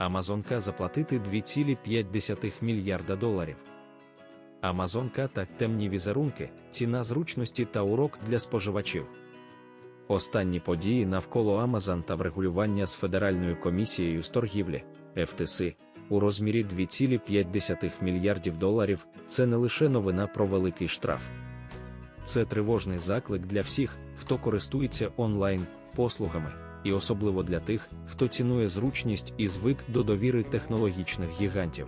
Амазонка заплатити 2,5 мільярда доларів. Амазонка та темні візерунки, ціна зручності та урок для споживачів. Останні події навколо Амазон та врегулювання з Федеральною комісією з торгівлі FTC, у розмірі 2,5 мільярдів доларів це не лише новина про великий штраф. Це тривожний заклик для всіх, хто користується онлайн послугами, і особливо для тих, хто цінує зручність і звик до довіри технологічних гігантів.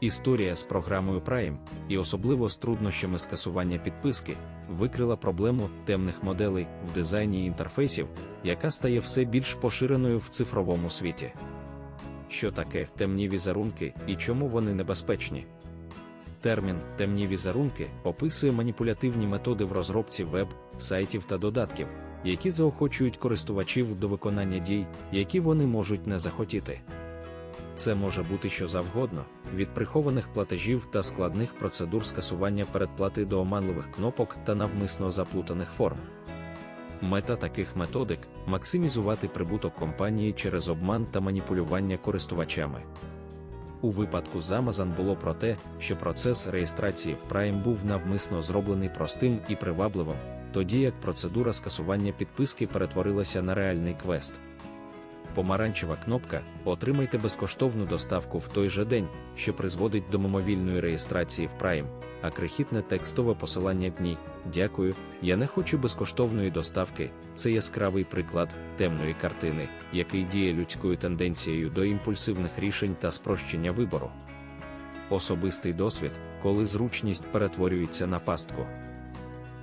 Історія з програмою Prime, і особливо з труднощами скасування підписки, викрила проблему темних моделей в дизайні інтерфейсів, яка стає все більш поширеною в цифровому світі. Що таке темні візерунки і чому вони небезпечні? Термін темні візерунки описує маніпулятивні методи в розробці веб, сайтів та додатків, які заохочують користувачів до виконання дій, які вони можуть не захотіти. Це може бути що завгодно, від прихованих платежів та складних процедур скасування передплати до оманливих кнопок та навмисно заплутаних форм. Мета таких методик максимізувати прибуток компанії через обман та маніпулювання користувачами. У випадку з Amazon було про те, що процес реєстрації в Prime був навмисно зроблений простим і привабливим, тоді як процедура скасування підписки перетворилася на реальний квест помаранчева кнопка Отримайте безкоштовну доставку в той же день, що призводить до мимовільної реєстрації в Prime, а крихітне текстове посилання дні. Дякую, я не хочу безкоштовної доставки. Це яскравий приклад темної картини, який діє людською тенденцією до імпульсивних рішень та спрощення вибору. Особистий досвід, коли зручність перетворюється на пастку.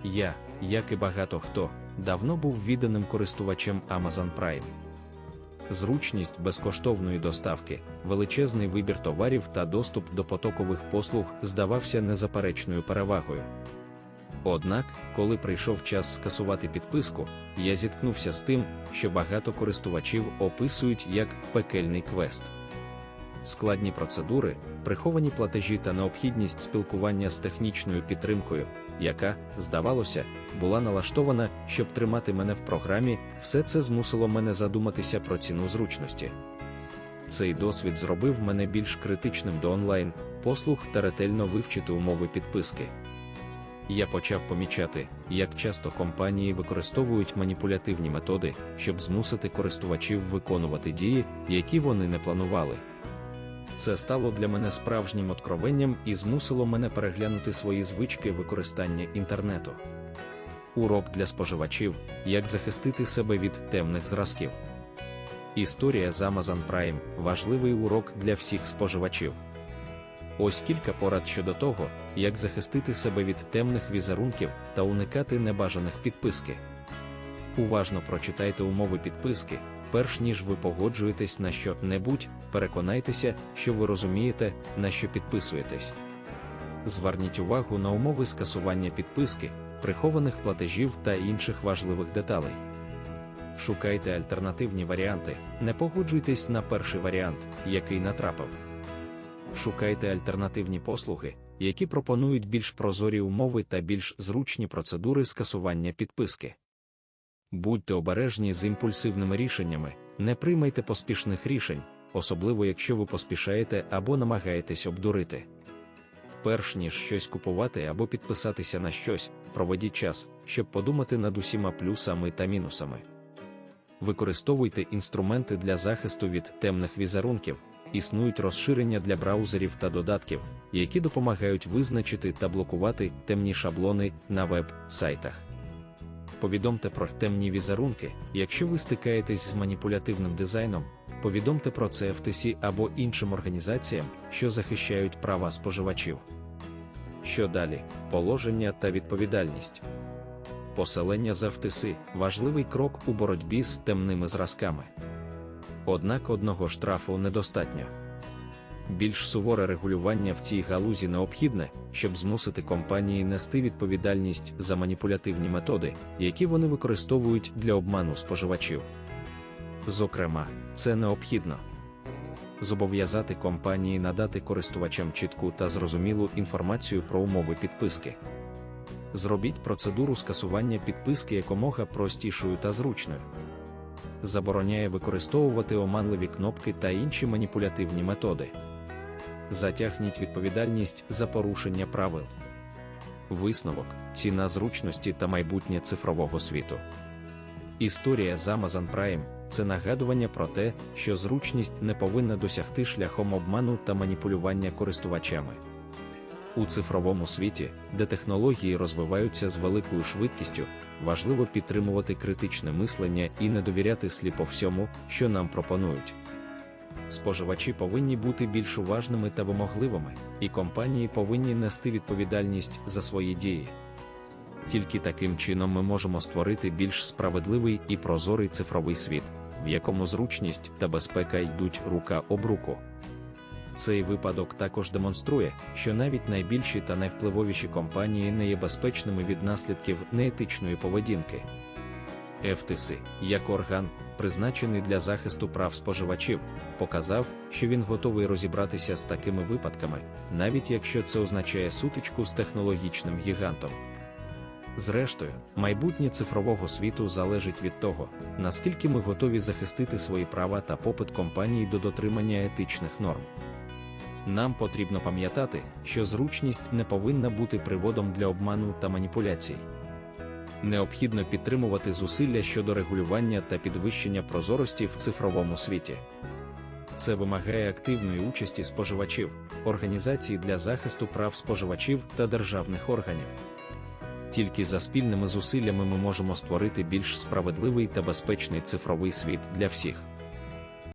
Я, як і багато хто, давно був відданим користувачем Amazon Prime зручність безкоштовної доставки, величезний вибір товарів та доступ до потокових послуг здавався незаперечною перевагою. Однак, коли прийшов час скасувати підписку, я зіткнувся з тим, що багато користувачів описують як пекельний квест. Складні процедури, приховані платежі та необхідність спілкування з технічною підтримкою, яка, здавалося, була налаштована, щоб тримати мене в програмі, все це змусило мене задуматися про ціну зручності. Цей досвід зробив мене більш критичним до онлайн, послуг та ретельно вивчити умови підписки. Я почав помічати, як часто компанії використовують маніпулятивні методи, щоб змусити користувачів виконувати дії, які вони не планували. Це стало для мене справжнім откровенням і змусило мене переглянути свої звички використання інтернету. Урок для споживачів, як захистити себе від темних зразків. Історія з Amazon Prime важливий урок для всіх споживачів. Ось кілька порад щодо того, як захистити себе від темних візерунків та уникати небажаних підписки. Уважно прочитайте умови підписки, перш ніж ви погоджуєтесь на що-небудь, переконайтеся, що ви розумієте, на що підписуєтесь. Зверніть увагу на умови скасування підписки, прихованих платежів та інших важливих деталей. Шукайте альтернативні варіанти, не погоджуйтесь на перший варіант, який натрапив. Шукайте альтернативні послуги, які пропонують більш прозорі умови та більш зручні процедури скасування підписки. Будьте обережні з імпульсивними рішеннями, не приймайте поспішних рішень, особливо якщо ви поспішаєте або намагаєтесь обдурити. Перш ніж щось купувати або підписатися на щось, проведіть час, щоб подумати над усіма плюсами та мінусами. Використовуйте інструменти для захисту від темних візерунків, існують розширення для браузерів та додатків, які допомагають визначити та блокувати темні шаблони на веб-сайтах повідомте про темні візерунки, якщо ви стикаєтесь з маніпулятивним дизайном, повідомте про це FTC або іншим організаціям, що захищають права споживачів. Що далі? Положення та відповідальність. Поселення з FTC – важливий крок у боротьбі з темними зразками. Однак одного штрафу недостатньо. Більш суворе регулювання в цій галузі необхідне, щоб змусити компанії нести відповідальність за маніпулятивні методи, які вони використовують для обману споживачів. Зокрема, це необхідно зобов'язати компанії надати користувачам чітку та зрозумілу інформацію про умови підписки. Зробіть процедуру скасування підписки якомога простішою та зручною забороняє використовувати оманливі кнопки та інші маніпулятивні методи. Затягніть відповідальність за порушення правил. Висновок, ціна зручності та майбутнє цифрового світу. Історія з Amazon Prime це нагадування про те, що зручність не повинна досягти шляхом обману та маніпулювання користувачами. У цифровому світі, де технології розвиваються з великою швидкістю, важливо підтримувати критичне мислення і не довіряти сліпо всьому, що нам пропонують. Споживачі повинні бути більш уважними та вимогливими, і компанії повинні нести відповідальність за свої дії. Тільки таким чином ми можемо створити більш справедливий і прозорий цифровий світ, в якому зручність та безпека йдуть рука об руку. Цей випадок також демонструє, що навіть найбільші та найвпливовіші компанії не є безпечними від наслідків неетичної поведінки. FTC, як орган, призначений для захисту прав споживачів, показав, що він готовий розібратися з такими випадками, навіть якщо це означає сутичку з технологічним гігантом. Зрештою, майбутнє цифрового світу залежить від того, наскільки ми готові захистити свої права та попит компаній до дотримання етичних норм. Нам потрібно пам'ятати, що зручність не повинна бути приводом для обману та маніпуляцій. Необхідно підтримувати зусилля щодо регулювання та підвищення прозорості в цифровому світі. Це вимагає активної участі споживачів, організацій для захисту прав споживачів та державних органів. Тільки за спільними зусиллями ми можемо створити більш справедливий та безпечний цифровий світ для всіх.